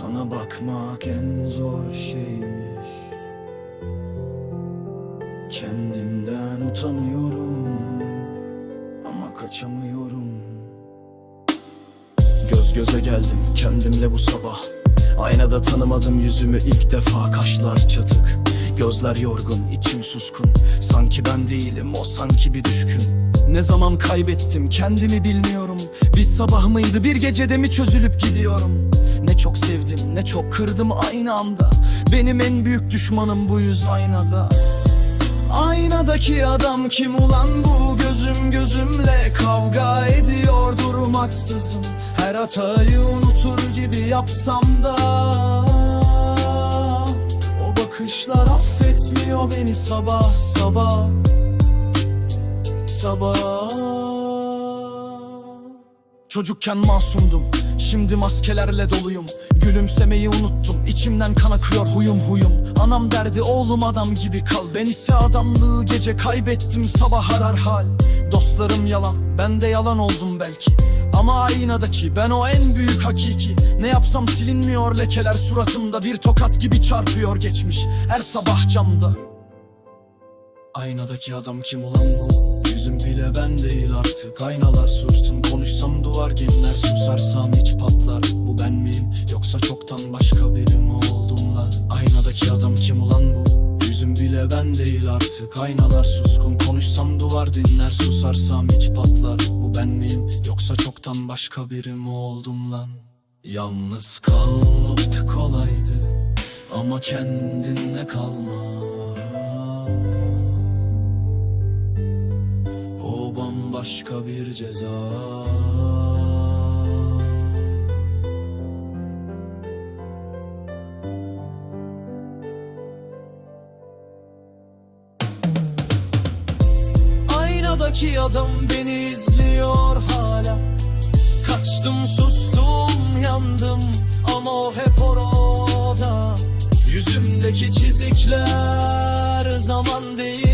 bakmak en zor şeymiş. Kendimden utanıyorum Ama kaçamıyorum. Göz göze geldim kendimle bu sabah. Aynada tanımadım yüzümü ilk defa. Kaşlar çatık, gözler yorgun, içim suskun. Sanki ben değilim, o sanki bir düşkün. Ne zaman kaybettim kendimi bilmiyorum. Bir sabah mıydı bir gecede mi çözülüp gidiyorum Ne çok sevdim ne çok kırdım aynı anda. Benim en büyük düşmanım bu yüz aynada. Aynadaki adam kim ulan bu? Gözüm gözümle kavga ediyor durmaksızın. Her hatayı unutur gibi yapsam da. O bakışlar affetmiyor beni sabah sabah. Sabah Çocukken masumdum. Şimdi maskelerle doluyum. Gülümsemeyi unuttum. İçimden kan akıyor huyum huyum. Anam derdi oğlum adam gibi kal. Ben ise adamlığı gece kaybettim. Sabah arar hal. Dostlarım yalan. Ben de yalan oldum belki. Ama aynadaki ben o en büyük hakiki. Ne yapsam silinmiyor lekeler suratımda. Bir tokat gibi çarpıyor geçmiş. Her sabah camda. Aynadaki adam kim ulan bu? Yüzüm bile ben değil artık. Aynalar sustum konuşsam duvar genler Susarsam hiç patlar. Bu ben miyim? Yoksa çoktan başka biri mi oldum lan? Aynadaki adam kim ulan bu? Yüzüm bile ben değil artık. Aynalar suskun konuşsam duvar dinler Susarsam hiç patlar. Bu ben miyim? Yoksa çoktan başka biri mi oldum lan? Yalnız kalmak kolaydı Ama kendinle kalmak o bambaşka bir ceza. Aynadaki adam beni izliyor hala. Kaçtım sustum yandım ama o hep orada. Yüzümdeki çizikler zaman değil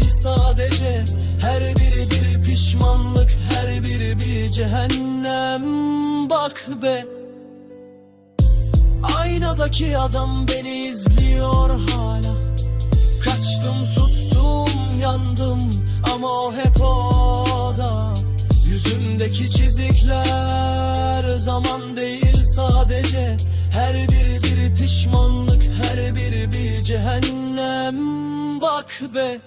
cehennem Bak be. Aynadaki adam beni izliyor hala. Kaçtım sustum yandım ama o hep orada. Yüzümdeki çizikler zaman değil sadece. Her biri bir pişmanlık her biri bir cehennem Bak be